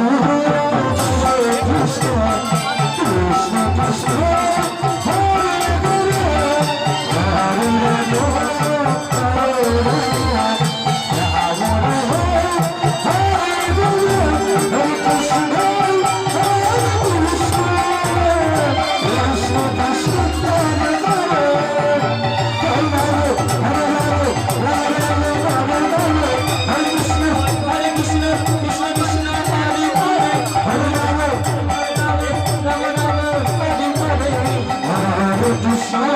হরে দুশো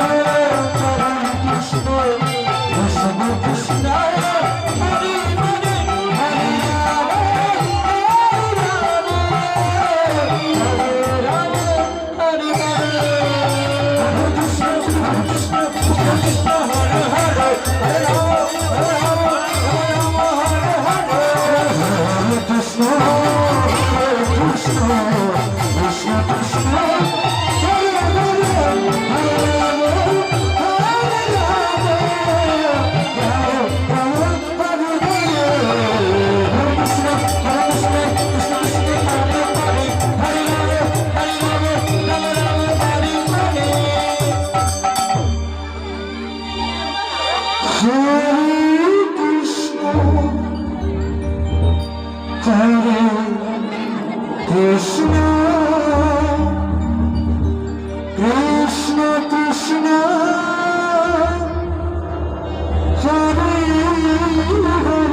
Krishna Krishna Hare Hare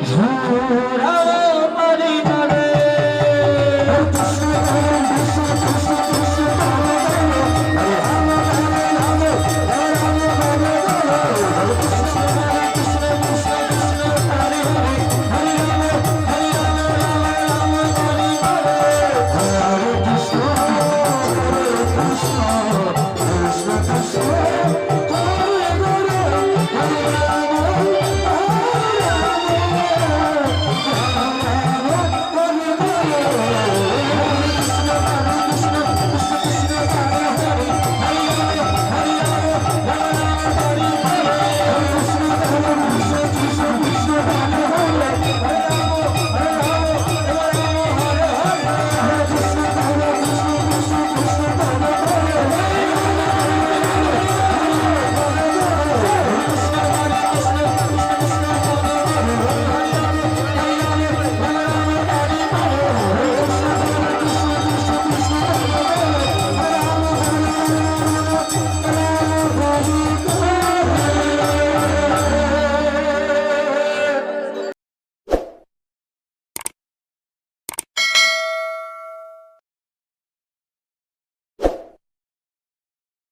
I'm not Jhoorar